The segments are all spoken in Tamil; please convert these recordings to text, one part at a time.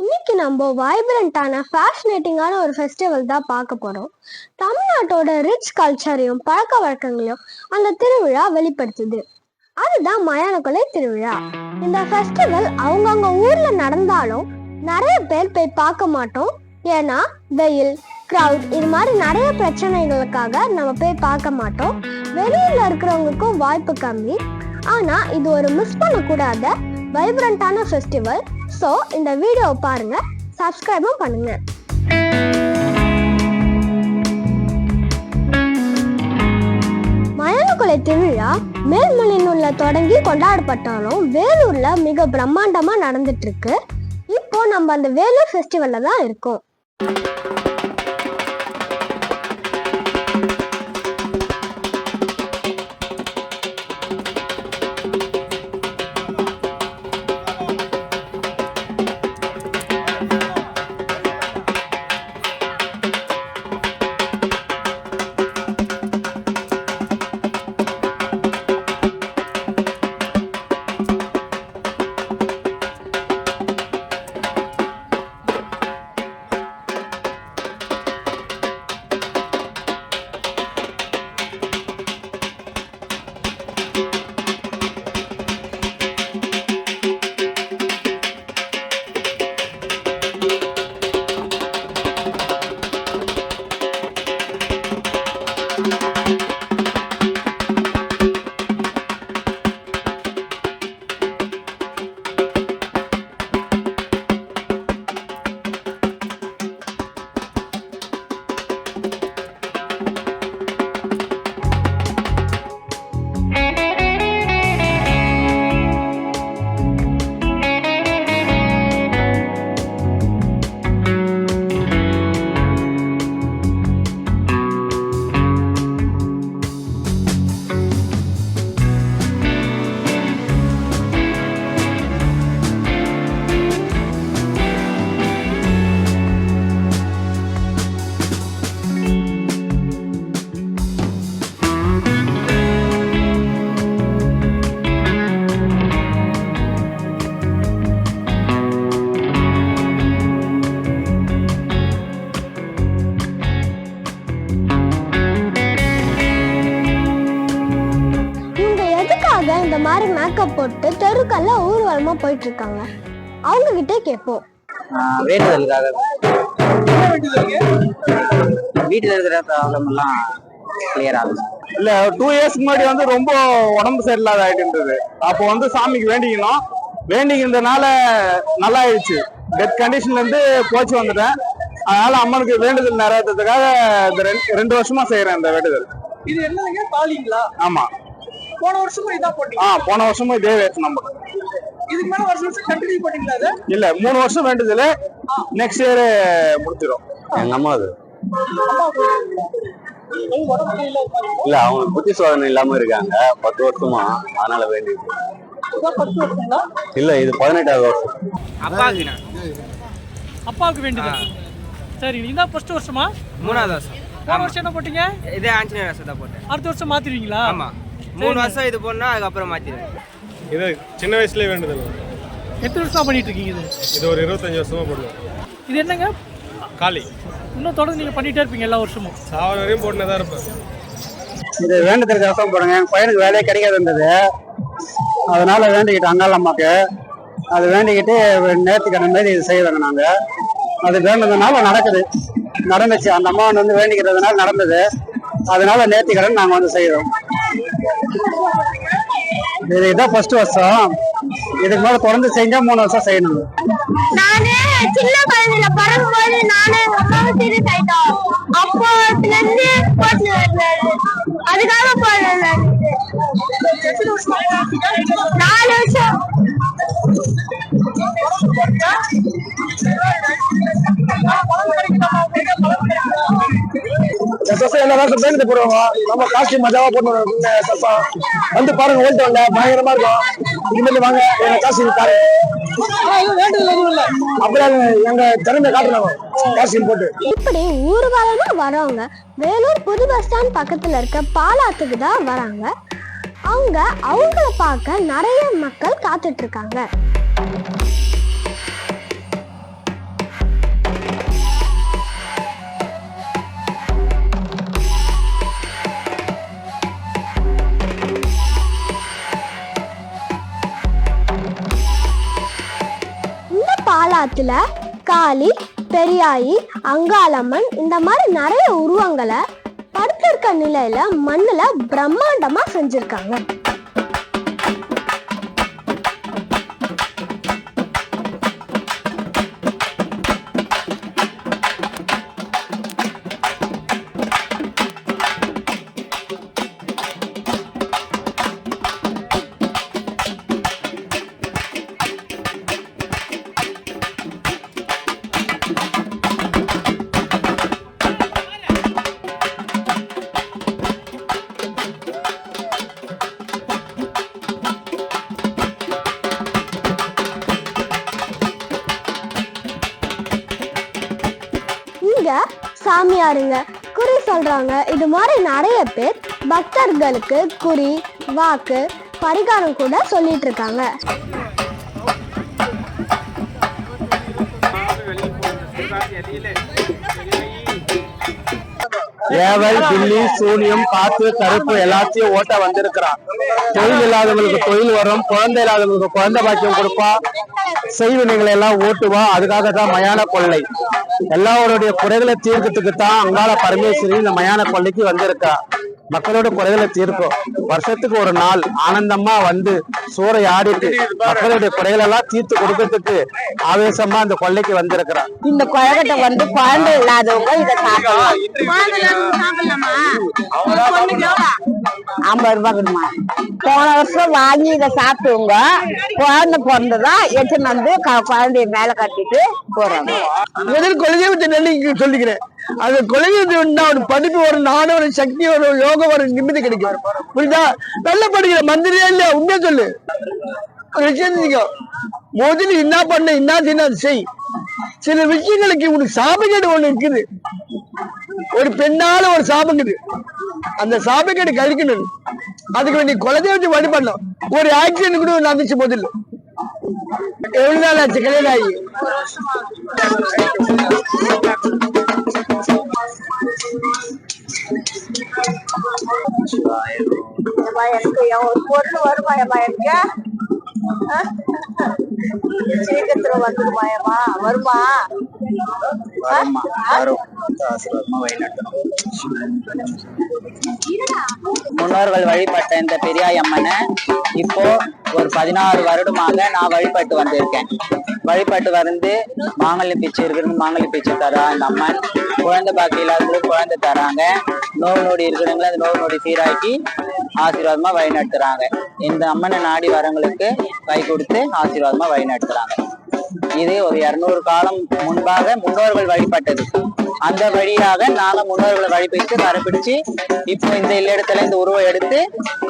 இன்னைக்கு நம்ம வைப்ரண்டான ஃபேஷனேட்டிங்கான ஒரு ஃபெஸ்டிவல் தான் பார்க்க போறோம். தமிழ்நாட்டோட ரிச் கல்ச்சரையும் பழக்க வழக்கங்களையும் அந்த திருவிழா வெளிப்படுத்துது. அதுதான் மயானக்கொலை திருவிழா. இந்த ஃபெஸ்டிவல் அவங்கவுங்க ஊர்ல நடந்தாலும் நிறைய பேர் போய் பார்க்க மாட்டோம். ஏன்னா வெயில் க்ரௌட் இது மாதிரி நிறைய பிரச்சனைகளுக்காக நம்ம போய் பார்க்க மாட்டோம். வெளியில் இருக்கிறவங்களுக்கும் வாய்ப்பு கம்மி. ஆனா இது ஒரு மிஸ் பண்ணக்கூடாத வைப்ரண்டான ஃபெஸ்டிவல் ஸோ இந்த வீடியோவை பாருங்க. சப்ஸ்கிரைபும் பண்ணுங்க. மயானக்குலை திருவிழா மேல்மலையனூர்ல தொடங்கி கொண்டாடப்பட்டாலும் வேலூர்ல மிக பிரம்மாண்டமா நடந்துட்டு இருக்கு. இப்போ நம்ம அந்த வேலூர் ஃபெஸ்டிவல்ல தான் இருக்கோம். இவங்க மாதிரி மேக்கப் போட்டு தெருக்கல்ல ஊர்வலமா போயிட்டு இருக்காங்க அவங்க கிட்டே கேட்போம். வேண்டுதலுக்காக வீட்டுல இருக்கிற ப்ராப்ளம் எல்லாம் கிளியர் ஆகும் இல்ல டூ இயர்ஸ்க்கு முன்னாடி வந்து ரொம்ப உடம்பு சரியில்லாத ஆயிட்டு இருந்தது அப்போ வந்து சாமிக்கு வேண்டிக்கணும் வேண்டிக்கிறதுனால நல்லா ஆயிடுச்சு டெத் கண்டிஷன்ல இருந்து போச்சு வந்துட்டேன். அதனால அம்மனுக்கு வேண்டுதல் நிறைவேற்றதுக்காக இந்த ரெண்டு ரெண்டு வருஷமா செய்யறேன் இந்த வேண்டுதல். இது என்னதுங்க? தாலிங்களா ஆமா. போன வருஷமும் இதான் போட்டீங்க ஆ போன வருஷமும் இதே வேச்சு நம்ம இதுக்கு மேல வருஷம் வருஷம் கண்டினியூ பண்ணீங்களா அது இல்ல மூணு வருஷம் வேண்டுதல் நெக்ஸ்ட் இயர் முடிச்சிடும் எங்க அம்மா அது. இல்ல? அவங்க புத்தி சோதனை இல்லாம இருக்காங்க. பத்து வருஷமா அதனால வேண்டி இதான் பத்து வருஷங்களா? இல்ல இது பதினெட்டாவது வருஷம். அப்பாவுக்கு. நான் அப்பாவுக்கு வேண்டியது? சரி இதான் ஃபர்ஸ்ட் வருஷமா? மூணாவது வருஷம். போன வருஷம் என்ன போட்டீங்க? இதே ஆஞ்சநேயர் வருஷம் தான் போட்டேன். அடுத்த வருஷம் மாத்திருவீங்களா? ஆமா. மூணு வருஷம் இது போனா அதுக்கப்புறம் மாத்திடுவேன். இது சின்ன வயசுலயே வேண்டுதல். எத்தனை வருஷமா பண்ணிட்டு இருக்கீங்க இது? இது ஒரு இருபத்தஞ்சு வருஷமா பண்ணுவோம் இது என்னங்க? காளி. இன்னும் தொடர்ந்து நீங்க பண்ணிட்டே இருப்பீங்க எல்லா வருஷமும். சாவர வரையும் போட்டுனே தான் இருப்பேன். இது வேண்டுதலுக்கு அவசரம் போடுங்க என் பையனுக்கு வேலையே கிடைக்காது இருந்தது அதனால வேண்டிக்கிட்டு அங்காள் அம்மாக்கு அது வேண்டிக்கிட்டு நேர்த்திக்கடன் மாரி இது செய்வாங்க நாங்க. அது வேண்டதுனால நடக்குது. நடந்துச்சு. அந்த அம்மா வந்து வேண்டிக்கிறதுனால நடந்தது. அதனால நேர்த்திக்கடன் நாங்க வந்து செய்யறோம். இது இதான் ஃபர்ஸ்ட் வருஷம். இதுக்கு மேல தொடர்ந்து செஞ்சா மூணு வருஷம் செய்யணும். நானே சின்ன குழந்தையில பிறகும்போது நானே எங்க அம்மாவும் சீரியஸ் ஆயிட்டோம் அப்போத்துல இருந்து போட்டு அதுக்காக போனேன் நாலு வருஷம். எல்லா போடுவாங்க. நம்ம காஸ்டி மஜாவா போட்டு சப்பா வந்து பாருங்க ஓல்ட்டு வந்த பயங்கரமா இருக்கும். வாங்க எங்க காஸ்டியூம் பாரு அப்படியே எங்க திறமை காட்டுறாங்க போட்டு. இப்படி ஊர்வலமா வரவங்க வேலூர் புது பஸ் ஸ்டாண்ட் பக்கத்துல இருக்க பாலாத்துக்கு தான் வராங்க. அவங்க அவங்கள பார்க்க நிறைய மக்கள் காத்துட்டு இருக்காங்க. தாலாத்துல காளி பெரியாயி அங்காளம்மன் இந்த மாதிரி நிறைய உருவங்களை படுத்திருக்க நிலையில மண்ணுல பிரம்மாண்டமா செஞ்சிருக்காங்க. நிறைய பேர் பக்தர்களுக்கு குறி வாக்கு பரிகாரம் கூட சொல்லிட்டு இருக்காங்க. ஏவல் தில்லி சூனியம் காத்து கருப்பு எல்லாத்தையும் ஓட்ட வந்திருக்கிறான் தொழில் இல்லாதவங்களுக்கு தொழில் வரும் குழந்தை இல்லாதவங்களுக்கு குழந்தை பாக்கியம் கொடுப்பா. செய்வினைகளை எல்லாம் ஓட்டுவா. அதுக்காக தான் மயான கொள்ளை. எல்லாருடைய குறைகளை தீர்க்கறதுக்கு தான் அங்காள பரமேஸ்வரி இந்த மயான கொள்ளைக்கு வந்திருக்கா. மக்களோட குறைகளை தீர்க்கும் வருஷத்துக்கு ஒரு நாள் ஆனந்தமா வந்து சூறை ஆடிட்டு மக்களுடைய குறைகள் எல்லாம் தீர்த்து கொடுக்கறதுக்கு ஆவேசமா அந்த கொள்ளைக்கு வந்திருக்கிறா இந்த கொழக்கட்டை வந்து குழந்தை இல்லாதவங்க இதை சாப்பிடலாம். ஐம்பது ரூபாய் கொடுமா. போன வருஷம் வாங்கி இதை சாப்பிட்டவங்க குழந்தை பிறந்ததா எடுத்துன்னு வந்து குழந்தைய மேல கட்டிட்டு போறாங்க. முதல் கொள்கையை சொல்லிக்கிறேன். அந்த கொள்கையை ஒரு படிப்பு வரும் நானும் ஒரு சக்தி வரும் யோகம் ஒரு நிம்மதி கிடைக்கும். புரியுதா? நல்லா படிக்கிற மந்திரியா இல்ல உண்மையா சொல்லு. விஷயம் முதல்ல என்ன பண்ண என்ன செய்யணும் செய். சில விஷயங்களுக்கு உனக்கு சாபக்கேடு ஒண்ணு இருக்குது. ஒரு பெண்ணால ஒரு சாபங்குது அந்த சாபக்கேடு கழிக்கணும். அதுக்கு நீ குலதெய்வத்தை வழிபடணும். ஒரு ஆக்சிடென்ட் கூட நடந்துச்சு முதல்ல. எவ்வளவு நாள் ஆச்சு? கல்யாணம் ஆகி? ஏம்மா, எனக்கு என் ஒரு வருமா? ஏம்மா எனக்கு? சீக்கிரத்துல வந்துருமாயம்மா வருமா முன்னோர்கள் வழிபட்ட இந்த பெரியாய் அம்மனை இப்போ ஒரு பதினாறு வருடமாக நான் வழிபட்டு வந்திருக்கேன். வழிபாட்டு வந்து மாங்கல்ய பிச்சை இருக்கிறவங்க மாங்கல்ய பிச்சை தரா இந்த அம்மன் குழந்தை பாக்கி இல்லாதவங்களுக்கு குழந்தை தராங்க. நோவு நொடி இருக்கிறவங்களை அந்த நோவு நொடி சீராக்கி ஆசீர்வாதமா வழிநடத்துறாங்க. இந்த அம்மனை நாடி வரவங்களுக்கு கை கொடுத்து ஆசீர்வாதமா வழிநடத்துறாங்க. இது ஒரு இருநூறு காலம் முன்பாக முன்னோர்கள் வழிபட்டது. அந்த வழியாக நாங்க முன்னோர்களை வழிபட்டு கரைப்பிடிச்சு இப்போ இந்த இடத்துல இந்த உருவம் எடுத்து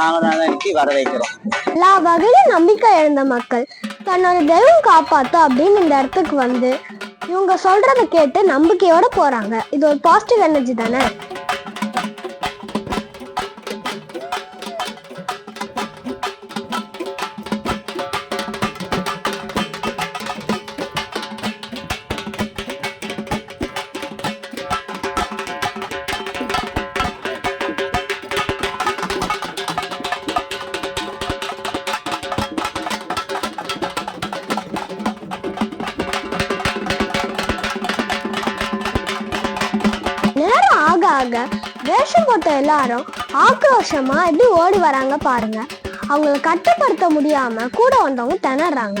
நாங்க நாளைக்கு வர வைக்கிறோம் எல்லா வகையிலும் நம்பிக்கை இழந்த மக்கள். தன்னோட தெய்வம் காப்பாத்தும் அப்படின்னு இந்த இடத்துக்கு வந்து இவங்க சொல்றதை கேட்டு நம்பிக்கையோட போறாங்க. இது ஒரு பாசிட்டிவ் எனர்ஜி தானே? பார்த்த எல்லாரும் ஆக்ரோஷமா எப்படி ஓடி வராங்க பாருங்க. அவங்கள கட்டுப்படுத்த முடியாம கூட வந்தவங்க திணறாங்க.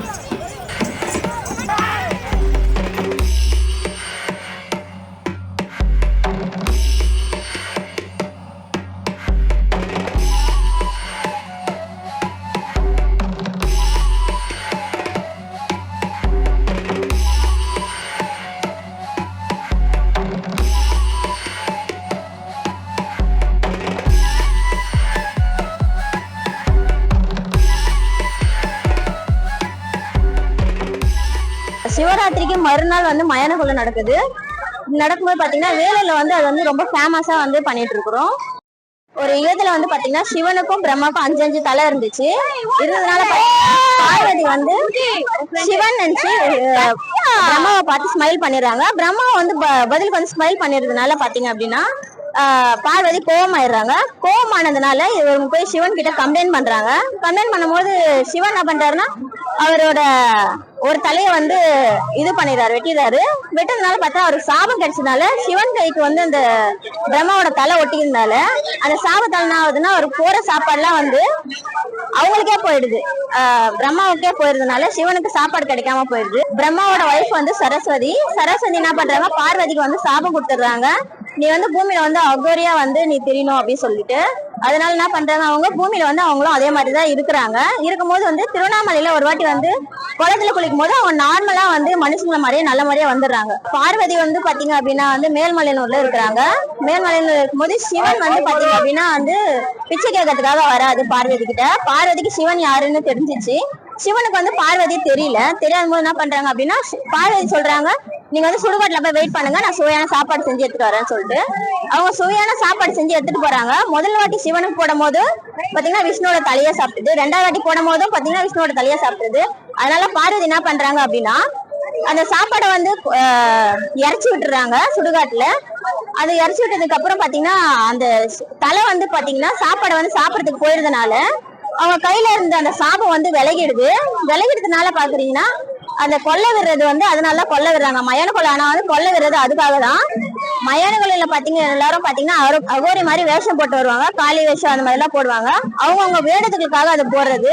சிவராத்திரிக்கு மறுநாள் வந்து மயானக்குள்ள நடக்குது. நடக்கும்போது பாத்தீங்கன்னா வேலையில வந்து அது வந்து ரொம்ப ஃபேமஸா வந்து பண்ணிட்டு இருக்கிறோம் ஒரு இதுல வந்து பாத்தீங்கன்னா சிவனுக்கும் பிரம்மாக்கும் அஞ்சு அஞ்சு தலை இருந்துச்சு. இருந்ததுனால பார்வதி வந்து சிவன் நினைச்சு பிரம்மாவை பார்த்து ஸ்மைல் பண்ணிடுறாங்க. பிரம்மா வந்து ப- பதிலுக்கு வந்து ஸ்மைல் பண்ணிடுறதுனால பாத்தீங்க அப்படின்னா பார்வதி கோவம் ஆயிடுறாங்க கோவம் ஆனதுனால இவங்க போய் சிவன் கிட்ட கம்ப்ளைண்ட் பண்றாங்க. கம்ப்ளைண்ட் பண்ணும்போது சிவன் என்ன பண்றாருன்னா அவரோட ஒரு தலையை வந்து இது பண்ணிடுறாரு வெட்டிடுறாரு. வெட்டினதுனால பார்த்தா அவருக்கு சாபம் கிடைச்சதுனால சிவன் கைக்கு வந்து அந்த பிரம்மாவோட தலை ஒட்டியிருந்தால அந்த சாபத்தால் என்ன ஆகுதுன்னா அவர் போற சாப்பாடுலாம் வந்து அவங்களுக்கே போயிடுது. பிரம்மாவுக்கே போயிருந்தனால சிவனுக்கு சாப்பாடு கிடைக்காம போயிடுது. பிரம்மாவோட ஒய்ஃப் வந்து சரஸ்வதி. சரஸ்வதி என்ன பண்றாங்க? பார்வதிக்கு வந்து சாபம் கொடுத்துடுறாங்க. நீ வந்து பூமியில வந்து அகோரியா வந்து நீ தெரியணும் அப்படின்னு சொல்லிட்டு அதனால என்ன பண்றாங்க அவங்க? பூமியில வந்து அவங்களும் அதே மாதிரி தான் இருக்கிறாங்க. இருக்கும்போது வந்து திருவண்ணாமலையில ஒரு வாட்டி வந்து குளத்துல குளிக்கும் போது அவங்க நார்மலா வந்து மனுஷங்கள மாதிரியே நல்ல மாதிரியே வந்துடுறாங்க. பார்வதி வந்து பாத்தீங்க அப்படின்னா வந்து மேல்மலையனூர்ல இருக்கிறாங்க. மேல்மலையனூர்ல இருக்கும்போது சிவன் வந்து பாத்தீங்க அப்படின்னா வந்து பிச்சை கேட்கறதுக்காக வராது பார்வதி கிட்ட. பார்வதிக்கு சிவன் யாருன்னு தெரிஞ்சிச்சு. சிவனுக்கு வந்து பார்வதி தெரியல. தெரியாத போது என்ன பண்றாங்க அப்படின்னா பார்வதி சொல்றாங்க நீங்க வந்து சுடுகாட்டுல போய் வெயிட் பண்ணுங்க. நான் சுவையான சாப்பாடு செஞ்சு எடுத்துட்டு வரேன்னு சொல்லிட்டு. அவங்க சுவையான சாப்பாடு செஞ்சு எடுத்துட்டு போறாங்க. முதல் வாட்டி சிவனுக்கு போடும் போது பாத்தீங்கன்னா விஷ்ணுவோட தலையை சாப்பிடுது ரெண்டாவது வாட்டி போடும் போதும் பாத்தீங்கன்னா விஷ்ணுவோட தலையை சாப்பிட்டது. அதனால பார்வதி என்ன பண்றாங்க அப்படின்னா அந்த சாப்பாடை வந்து இறச்சி விட்டுறாங்க சுடுகாட்டுல. அது இறச்சி விட்டதுக்கு அப்புறம் பாத்தீங்கன்னா அந்த தலை வந்து பாத்தீங்கன்னா சாப்பாடை வந்து சாப்பிடறதுக்கு போயிருந்தனால அவங்க கையில இருந்த அந்த சாபம் வந்து விலகிடுது. விலகிடுதுனால பாக்குறீங்கன்னா அந்த கொல்ல விடுறது வந்து அதனால கொல்ல விடுறாங்க. மயான கொலை ஆனா வந்து கொல்ல விடுறது அதுக்காக தான் மயான கொலையில பாத்தீங்க எல்லாரும் பாத்தீங்கன்னா அகோ- அகோரி மாதிரி வேஷம் போட்டு வருவாங்க. காளி வேஷம் அந்த மாதிரி எல்லாம் போடுவாங்க. அவங்கவுங்க வேடத்துக்காக அது போடுறது.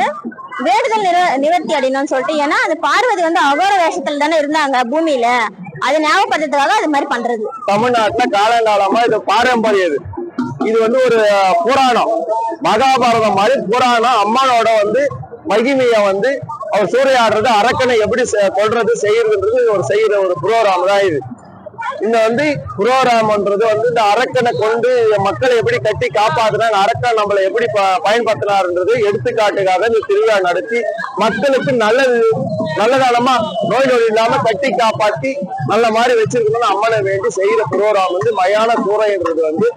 வேடுதல் நிற நிவர்த்தி அடையணும்னு சொல்லிட்டு ஏன்னா அது பார்வதி வந்து அகோர வேஷத்துல தானே இருந்தாங்க பூமியில. அது ஞாபகப்படுத்துறதுக்காக அது மாதிரி பண்றது. தமிழ்நாட்டுல காலங்காலமா இது பாரம்பரியது. இது இது வந்து ஒரு புராணம். மகாபாரதம் மாதிரி புராணம். அம்மனோட வந்து மகிமைய வந்து அவர் சூறையாடுறது அரக்கனை எப்படி செ- செய்யறதுன்றது ஒரு செய்யற ஒரு புரோகிராம் தான் இது. இந்த வந்து புரோகிராம்ன்றது வந்து இந்த அரக்கனை கொண்டு மக்களை எப்படி கட்டி காப்பாத்துனா அரக்கன் நம்மளை எப்படி ப- எடுத்துக்காட்டுக்காக இந்த திருவிழா நடத்தி மக்களுக்கு நல்லது நல்லதானமா நோய் நொடி இல்லாம கட்டி காப்பாத்தி நல்ல மாதிரி வச்சிருக்கணும்னு அம்மனை வேண்டி செய்யற புரோகிராம் வந்து மயான கூரைன்றது வந்து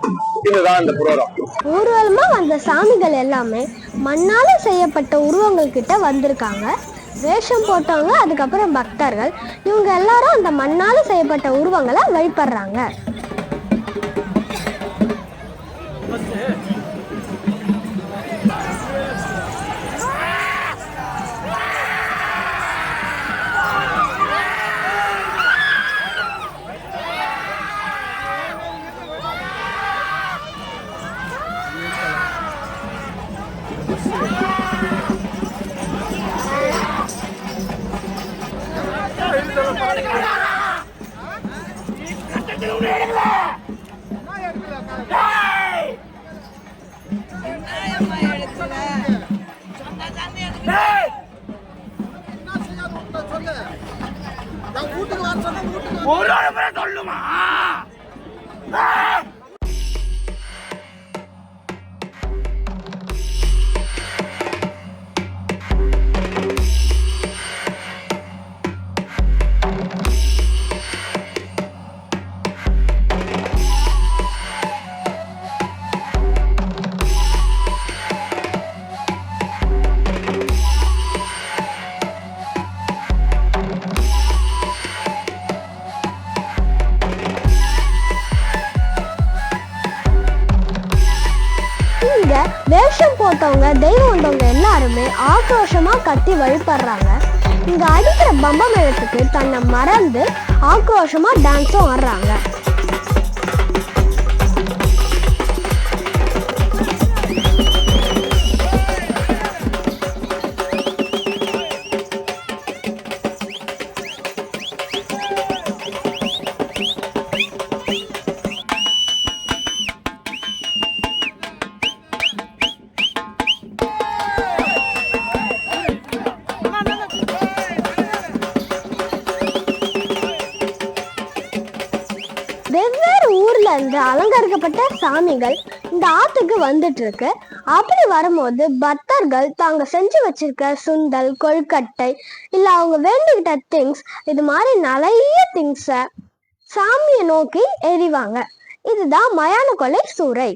இதுதான் இந்த புரோகிராம். ஊர்வலமா அந்த சாமிகள் எல்லாமே மண்ணால் செய்யப்பட்ட உருவங்கள் கிட்ட வந்திருக்காங்க. வேஷம் போட்டவங்க அதுக்கப்புறம் பக்தர்கள். இவங்க எல்லாரும் அந்த மண்ணால் செய்யப்பட்ட உருவங்களை வழிபடுறாங்க. ஒருத்தவங்க தெய்வம் வந்தவங்க எல்லாருமே ஆக்ரோஷமா கத்தி வழிபடுறாங்க. இங்க அடிக்கிற பம்ப மேளத்துக்கு தன்னை மறந்து ஆக்ரோஷமா டான்ஸும் ஆடுறாங்க. சாமிகள் இந்த ஆத்துக்கு வந்துட்டு இருக்கு அப்படி வரும்போது பக்தர்கள் தாங்க செஞ்சு வச்சிருக்க சுண்டல் கொழுக்கட்டை இல்ல அவங்க வேண்டிக்கிட்ட திங்ஸ் இது மாதிரி நிறைய திங்ஸ சாமியை நோக்கி எறிவாங்க. இதுதான் மயான கொலை சூறை.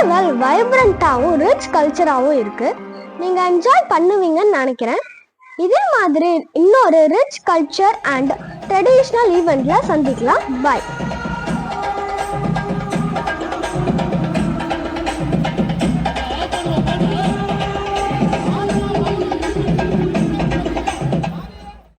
ஃபெஸ்டிவல் வைப்ரண்ட்டாகவும் ரிச் கல்ச்சராகவும் இருக்கு. நீங்க என்ஜாய் பண்ணுவீங்கன்னு நினைக்கிறேன். இதே மாதிரி இன்னொரு ரிச் கல்ச்சர் அண்ட் ட்ரெடிஷ்னல் ஈவெண்ட்ல சந்திக்கலாம். பாய்